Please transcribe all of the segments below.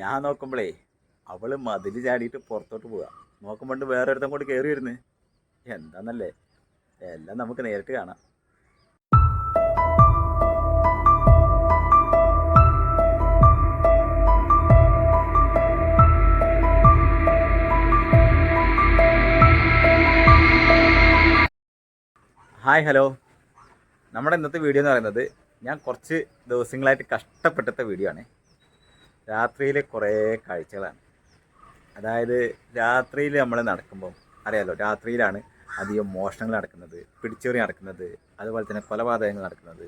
ഞാൻ നോക്കുമ്പോഴേ അവൾ മതിൽ ചാടിയിട്ട് പുറത്തോട്ട് പോവുക നോക്കുമ്പോണ്ട് വേറെ ഒരുത്തം കൂടി കയറി വരുന്നു. എന്താന്നല്ലേ? എല്ലാം നമുക്ക് നേരിട്ട് കാണാം. Hi hello. നമ്മുടെ ഇന്നത്തെ വീഡിയോ എന്ന് പറയുന്നത് ഞാൻ കുറച്ച് ദിവസങ്ങളായിട്ട് കഷ്ടപ്പെട്ടത്തെ വീഡിയോ ആണ്. രാത്രിയിലെ കുറേ കാഴ്ചകളാണ്. അതായത് രാത്രിയിൽ നമ്മൾ നടക്കുമ്പോൾ അറിയാലോ രാത്രിയിലാണ് അധികം മോഷണങ്ങൾ നടക്കുന്നത് പിടിച്ചെറി നടക്കുന്നത് അതുപോലെ തന്നെ കൊലപാതകങ്ങൾ നടക്കുന്നത്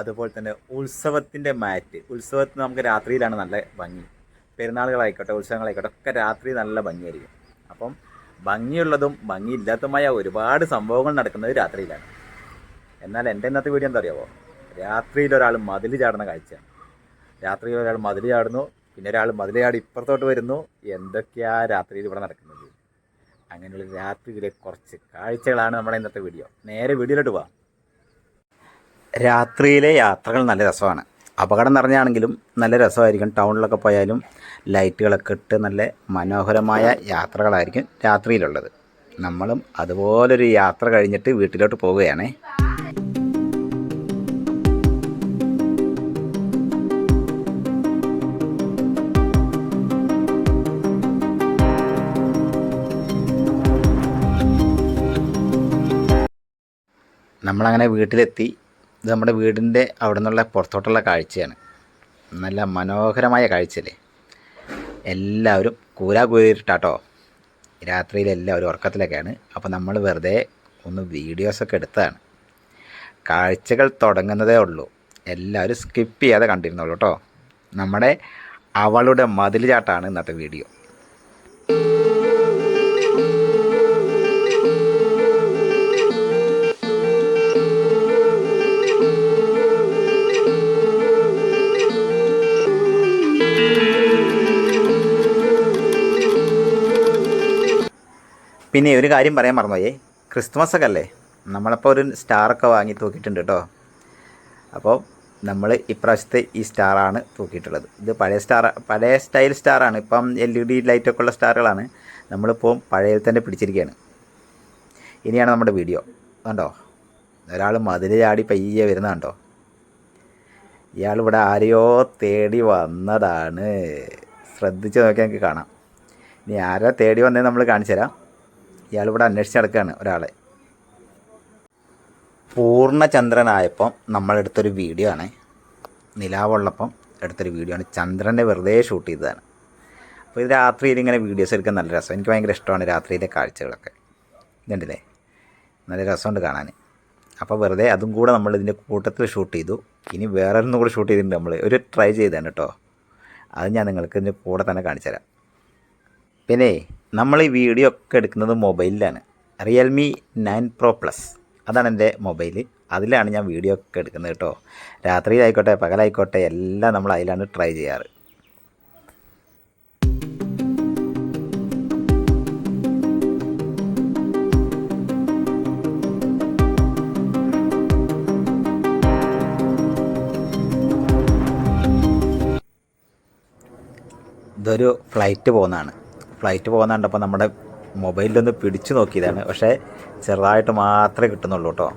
അതുപോലെ തന്നെ ഉത്സവത്തിന്റെ മാറ്റ്. ഉത്സവത്തിന് നമുക്ക് രാത്രിയിലാണ് നല്ല ഭംഗി. പെരുന്നാളുകളായിക്കോട്ടെ ഉത്സവങ്ങളായിക്കോട്ടെ ഒക്കെ രാത്രി നല്ല ഭംഗിയായിരിക്കും. അപ്പം ഭംഗിയുള്ളതും ഭംഗിയില്ലാത്തതുമായ ഒരുപാട് സംഭവങ്ങൾ നടക്കുന്നത് രാത്രിയിലാണ്. എന്നാൽ എന്റെ ഇന്നത്തെ വീഡിയോ എന്താ അറിയാമോ രാത്രിയിൽ ഒരാൾ മതിൽ ചാടുന്ന കാഴ്ചയാണ്. രാത്രിയിൽ ഒരാൾ മതിൽ ചാടുന്നു പിന്നെ ഒരാൾ മതിൽ ചാടി ഇപ്പുറത്തോട്ട് വരുന്നു. എന്തൊക്കെയാ രാത്രിയിൽ ഇവിടെ നടക്കുന്നത്? അങ്ങനെയുള്ള രാത്രിയിലെ കുറച്ച് കാഴ്ചകളാണ് നമ്മുടെ ഇന്നത്തെ വീഡിയോ. നേരെ വീഡിയോയിലോട്ട് പോവാം. രാത്രിയിലെ യാത്രകൾ നല്ല രസമാണ്. അപകടം നിറഞ്ഞാണെങ്കിലും നല്ല രസമായിരിക്കും. ടൗണിലൊക്കെ പോയാലും ലൈറ്റുകളൊക്കെ ഇട്ട് നല്ല മനോഹരമായ യാത്രകളായിരിക്കും രാത്രിയിലുള്ളത്. നമ്മളും അതുപോലൊരു യാത്ര കഴിഞ്ഞിട്ട് വീട്ടിലോട്ട് പോവുകയാണേ. നമ്മളങ്ങനെ വീട്ടിലെത്തി. ഇത് നമ്മുടെ വീടിന്റെ അവിടെ നിന്നുള്ള പുറത്തോട്ടുള്ള കാഴ്ചയാണ്. നല്ല മനോഹരമായ കാഴ്ചയല്ലേ? എല്ലാവരും കൂരാ കൂരിട്ടാട്ടോ രാത്രിയിൽ എല്ലാവരും ഉറക്കത്തിലൊക്കെയാണ്. അപ്പോൾ നമ്മൾ വെറുതെ ഒന്ന് വീഡിയോസൊക്കെ എടുത്തതാണ്. കാഴ്ചകൾ തുടങ്ങുന്നതേ ഉള്ളൂ. എല്ലാവരും സ്കിപ്പ് ചെയ്യാതെ കണ്ടിരുന്നുള്ളൂ കേട്ടോ. നമ്മുടെ അവളുടെ മതിൽ ചാട്ടാണ് ഇന്നത്തെ വീഡിയോ. പിന്നെ ഒരു കാര്യം പറയാൻ മറന്നുപോയേ. ക്രിസ്മസ് ഒക്കെ അല്ലേ? നമ്മളപ്പോൾ ഒരു സ്റ്റാറൊക്കെ വാങ്ങി തൂക്കിയിട്ടുണ്ട് കേട്ടോ അപ്പോൾ നമ്മൾ ഇപ്രാവശ്യത്തെ ഈ സ്റ്റാറാണ് തൂക്കിയിട്ടുള്ളത്. ഇത് പഴയ സ്റ്റാർ പഴയ സ്റ്റൈൽ സ്റ്റാറാണ്. ഇപ്പം എൽ ഇ ഡി ലൈറ്റൊക്കെ ഉള്ള സ്റ്റാറുകളാണ് നമ്മളിപ്പോൾ പഴയതിൽ തന്നെ പിടിച്ചിരിക്കുകയാണ് ഇനിയാണ് നമ്മുടെ വീഡിയോ. കണ്ടോ? ഒരാൾ മതിൽ ചാടി പയ്യെ വരുന്ന കണ്ടോ? ഇയാൾ ഇവിടെ ആരെയോ തേടി വന്നതാണ്. ശ്രദ്ധിച്ച് നോക്കിയാൽ നമുക്ക് കാണാം. ഇനി ആരാ തേടി വന്നേ നമ്മൾ കാണിച്ചു തരാം ഇയാൾ ഇവിടെ അന്വേഷിച്ച് നടക്കുകയാണ് ഒരാളെ. പൂർണചന്ദ്രനായപ്പം നമ്മളെടുത്തൊരു വീഡിയോ ആണ്. നിലാവുള്ളപ്പം എടുത്തൊരു വീഡിയോ ആണ്. ചന്ദ്രനെ വെറുതെ ഷൂട്ട് ചെയ്തതാണ്. അപ്പോൾ ഇത് രാത്രിയിൽ ഇങ്ങനെ വീഡിയോസ് എടുക്കാൻ നല്ല രസം. എനിക്ക് ഭയങ്കര ഇഷ്ടമാണ് രാത്രിയിലെ കാഴ്ചകളൊക്കെ. ഇതുണ്ടല്ലേ? നല്ല രസമുണ്ട് കാണാൻ. അപ്പോൾ വെറുതെ അതും കൂടെ നമ്മൾ ഇതിന്റെ കൂട്ടത്തിൽ ഷൂട്ട് ചെയ്തു. ഇനി വേറെ ഒന്നും കൂടെ ഷൂട്ട് ചെയ്തിട്ടുണ്ട് നമ്മൾ ഒരു ട്രൈ ചെയ്താണ് കേട്ടോ. അത് ഞാൻ നിങ്ങൾക്ക് ഇതിന്റെ കൂടെ തന്നെ കാണിച്ചു തരാം. പിന്നെ നമ്മൾ ഈ വീഡിയോ ഒക്കെ എടുക്കുന്നത് മൊബൈലിലാണ്. റിയൽമി നയൻ പ്രോ പ്ലസ് അതാണ് എന്റെ മൊബൈൽ അതിലാണ് ഞാൻ വീഡിയോ ഒക്കെ എടുക്കുന്നത് കേട്ടോ. രാത്രിയിലായിക്കോട്ടെ പകലായിക്കോട്ടെ എല്ലാം നമ്മൾ അതിലാണ് ട്രൈ ചെയ്യാറ്. ഇതൊരു ഫ്ലൈറ്റ് പോകുന്നതാണ്. ഫ്ലൈറ്റ് പോകുന്ന കണ്ടപ്പോൾ നമ്മുടെ മൊബൈലിലൊന്ന് പിടിച്ചു നോക്കിയതാണ്. പക്ഷേ ചെറുതായിട്ട് മാത്രമേ കിട്ടുന്നുള്ളൂ കേട്ടോ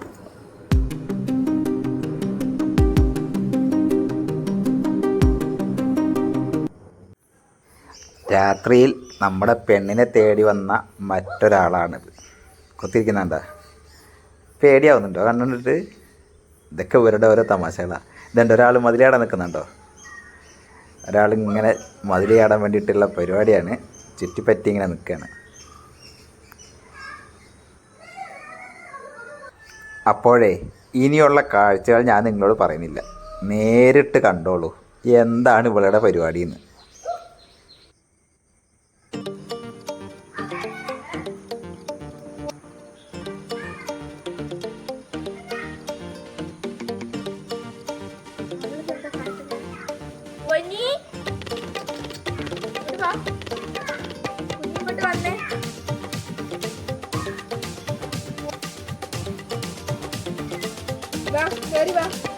രാത്രിയിൽ നമ്മുടെ പെണ്ണിനെ തേടി വന്ന മറ്റൊരാളാണിത്. കൊത്തിരിക്കുന്നുണ്ട? പേടിയാവുന്നുണ്ടോ? കണ്ടിട്ട് ഇതൊക്കെ ഇവരുടെ ഓരോ തമാശകളാണ് ഇതുണ്ട് ഒരാൾ മതിലേടാൻ നിൽക്കുന്നുണ്ടോ? ഒരാൾ ഇങ്ങനെ മതിൽ വേണ്ടിയിട്ടുള്ള പരിപാടിയാണ്. ചുറ്റിപ്പറ്റി ഇങ്ങനെ നിൽക്കുകയാണ് അപ്പോഴേ ഇനിയുള്ള കാഴ്ചകൾ ഞാൻ നിങ്ങളോട് പറയുന്നില്ല. നേരിട്ട് കണ്ടോളൂ. എന്താണ് ഇവളുടെ പരിപാടി va, de arriba.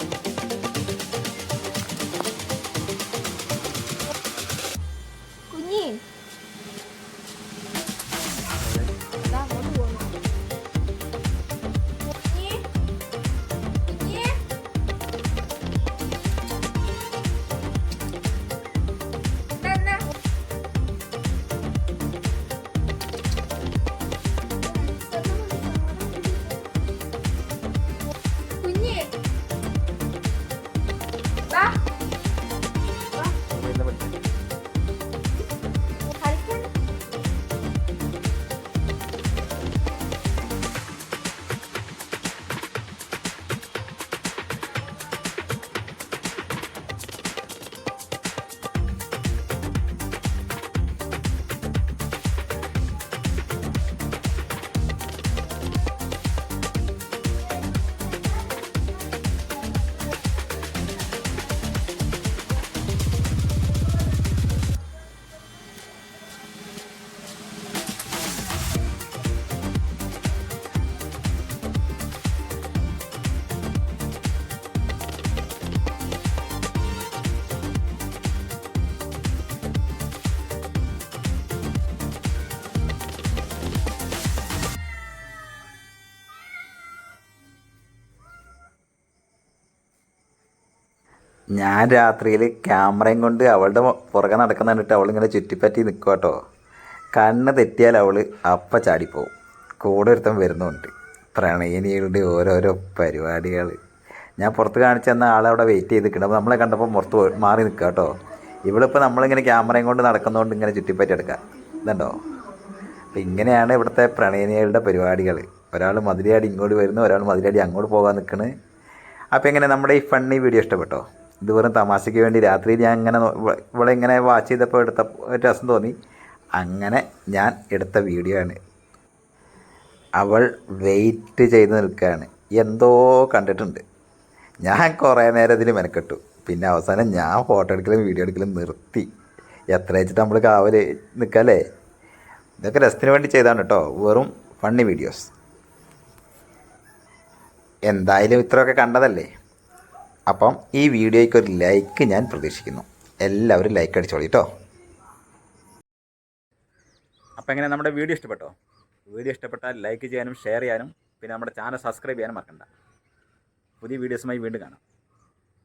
ഞാൻ രാത്രിയിൽ ക്യാമറയും കൊണ്ട് അവളുടെ പുറകെ നടക്കുന്ന കണ്ടിട്ട് അവളിങ്ങനെ ചുറ്റിപ്പറ്റി നിൽക്കുക കേട്ടോ കണ്ണ് തെറ്റിയാൽ അവൾ അപ്പ ചാടിപ്പോവും. കൂടെ ഒരുത്തൻ വരുന്നുണ്ട്. പ്രണയിനികളുടെ ഓരോരോ പരിപാടികൾ ഞാൻ പുറത്ത് കാണിച്ചു തന്ന ആളവിടെ വെയിറ്റ് ചെയ്ത് നിൽക്കണം അപ്പോൾ നമ്മളെ കണ്ടപ്പോൾ പുറത്ത് മാറി നിൽക്കുക കേട്ടോ ഇവളിപ്പോൾ നമ്മളിങ്ങനെ ക്യാമറയും കൊണ്ട് നടക്കുന്നതുകൊണ്ട് ഇങ്ങനെ ചുറ്റിപ്പറ്റി എടുക്കുക ഇതുണ്ടോ? അപ്പം ഇങ്ങനെയാണ് ഇവിടുത്തെ പ്രണയിനികളുടെ പരിപാടികൾ ഒരാൾ മതിലയാടി ഇങ്ങോട്ട് വരുന്നു ഒരാൾ മതിലയാടി അങ്ങോട്ട് പോകാൻ നിൽക്കണ് അപ്പോൾ എങ്ങനെ നമ്മുടെ ഈ ഫണ്ണി വീഡിയോ ഇഷ്ടപ്പെട്ടോ? ഇത് വെറും തമാശയ്ക്ക് വേണ്ടി രാത്രി ഞാൻ ഇങ്ങനെ ഇവിടെ ഇങ്ങനെ വാച്ച് ചെയ്തപ്പോൾ എടുത്ത രസം തോന്നി. അങ്ങനെ ഞാൻ എടുത്ത വീഡിയോ ആണ്. അവൾ വെയിറ്റ് ചെയ്ത് നിൽക്കുകയാണ്. എന്തോ കണ്ടിട്ടുണ്ട്. ഞാൻ കുറേ നേരം ഇതിൽ മെനക്കെട്ടു. പിന്നെ അവസാനം ഞാൻ ഫോട്ടോ എടുക്കലും വീഡിയോ എടുക്കലും നിർത്തി. എത്ര വെച്ചിട്ട് നമ്മൾ കാവൽ നിൽക്കല്ലേ ഇതൊക്കെ രസത്തിന് വേണ്ടി ചെയ്താണ് കേട്ടോ വെറും ഫണ്ണി വീഡിയോസ് എന്തായാലും ഇത്രയൊക്കെ കണ്ടതല്ലേ? അപ്പം ഈ വീഡിയോയ്ക്ക് ഒരു ലൈക്ക് ഞാൻ പ്രതീക്ഷിക്കുന്നു. എല്ലാവരും ലൈക്ക് അടിച്ചോളി കേട്ടോ അപ്പം എങ്ങനെ നമ്മുടെ വീഡിയോ ഇഷ്ടപ്പെട്ടോ? വീഡിയോ ഇഷ്ടപ്പെട്ടാൽ ലൈക്ക് ചെയ്യാനും ഷെയർ ചെയ്യാനും പിന്നെ നമ്മുടെ ചാനൽ സബ്സ്ക്രൈബ് ചെയ്യാനും മറക്കണ്ട. പുതിയ വീഡിയോസുമായി വീണ്ടും കാണാം.